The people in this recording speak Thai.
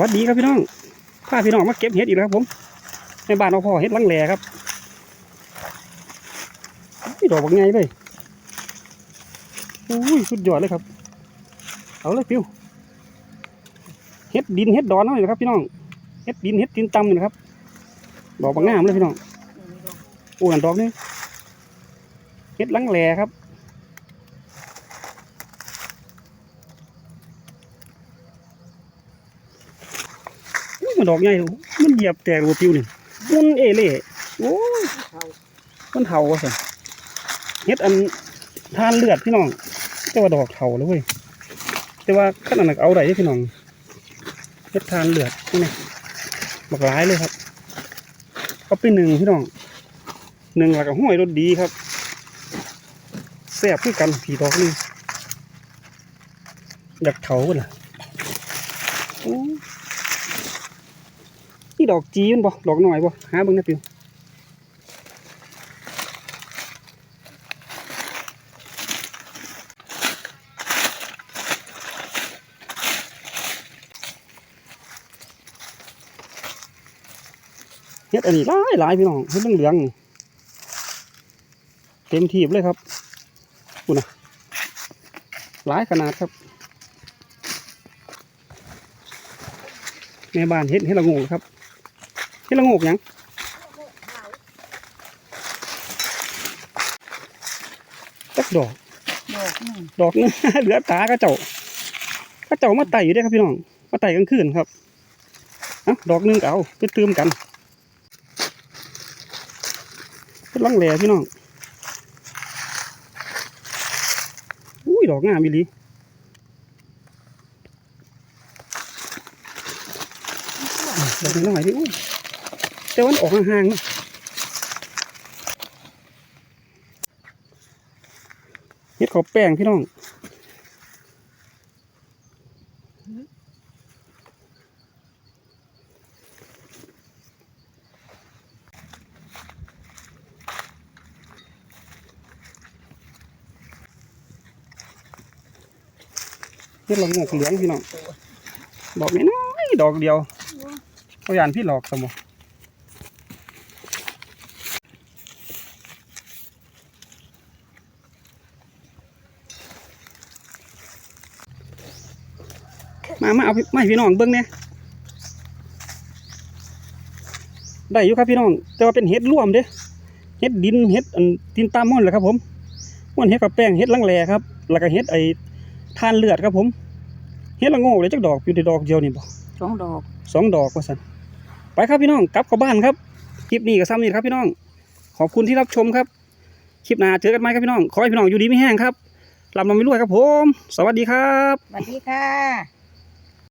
วัสดีครับพี่น้องพาพี่น้องมาเก็บเห็ดอีกแล้วครับผม ในบ้านเราพ่อเห็ดลังแหล่ครับนี่ดอกบางไงเลยอุ้ยสุดยอดเลยครับ เอาเลยปิวเห็ดดินเห็ดดอนนี่นะครับพี่น้อง เห็ดดินเห็ดดินตำนี่นะครับ ดอกบางงามเลยพี่น้องโอ้ยอันดอกนี่เห็ดลังแหล่ครับ อุ้ยมัน ดอกใหญ่มันเหยียบแตกหัวปิวนี่มันเอเล่โอ้ยมันเห่าสิเฮ็ดอันทานเลือดพี่น้อง แต่ว่าดอกเห่าแล้วเว้ยแต่ว่าขนาดนั้นเอาได้พี่น้องเฮ็ดทานเลือดนี่นะบักหลายเลยครับเอาไปหนึ่งพี่น้องหนึ่งแล้วก็ห้อยรสดีครับแซ่บคือกันผีดอกนี่อยากเถาเพิ่นล่ะโอ้ นี่ ดอกจีมันบ่ดอกหน่อยบ่หาเบิ่งนะปิวเฮ็ดอันนี้หลายหลายพี่น้องเฮ็ดเหลืองนี่เต็มทีบเลยครับคุณนะหลายขนาดครับแม่บ้านเฮ็ดเฮ็ดละโงครับ เฮ็ดละโงกหยังจักดอก ดอกหนึ่งดอกหนึง เหลือตากระเจ้ากระเจ้ามาไต่อยู่ได้อครับพี่น้อง มาไต่กลางคืนครับเอะดอกหนึงก็เอาไปตืมกันเป็นลังแหล่พี่น้อง อุ้ยดอกงามอีหลีดอกนี้น้อยดิอุ้ย แต่วามันออกห่างๆเนะเฮ็ดขาแป้งพี่น้องเฮ็ดละโงกเหลืองพี่น้องดอกน้อยดอกเดียวเขายานพี่หลอกสมอ มามาเอาพี่มาให้พี่น้องเบิ้งเนี่ยได้อยู่ครับพี่น้อง แต่ว่าเป็นเห็ดร่วมเด้เห็ดดินเห็ดอันดินตามม่อนแหละครับ ผมม่อนเห็ดกับแป้งเห็ดลังแหลครับ แล้วก็เห็ดไอ้ทานเลือดครับผมเฮ็ดละโงกเลยจักดอกอยู่ในดอกเดียวนี่บ่สองดอกสองดอกว่าซั่นไปครับพี่น้องกลับเข้าบ้านครับคลิปนี้ก็ซ้ำนี่ครับพี่น้อง ขอบคุณที่รับชมครับคลิปหน้าเจอกันใหม่ครับพี่น้องขอให้พี่น้องอยู่ดีไม่แห้งครับลำลำไม่รวยครับผม สวัสดีครับ สวัสดีค่ะ